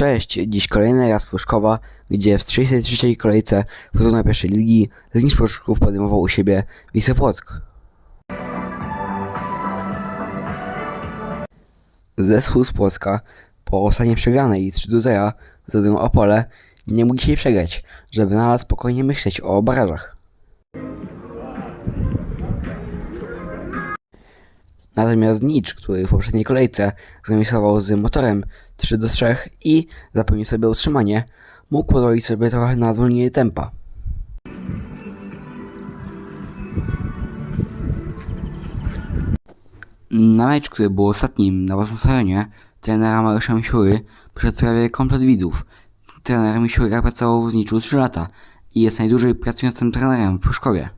Cześć, dziś kolejny raz Pruszkowa, gdzie w 33 kolejce wchodzą pierwszej ligi Znicz Pruszków podejmował u siebie Wisłę Płock. Zespół z Płocka po ostatniej przegranej 3 do 0 z Opole nie mógł dzisiaj przegrać, żeby nadal spokojnie myśleć o barażach. Natomiast Nicz, który w poprzedniej kolejce zremisował z motorem 3 do 3 i zapewnił sobie utrzymanie, mógł pozwolić sobie trochę na zwolnienie tempa. Na mecz, który był ostatnim na waszym stadionie, trenera Mariusza Misiury przyszedł prawie komplet widzów. Trener Misiura pracował w Zniczu 3 lata i jest najdłużej pracującym trenerem w Pruszkowie.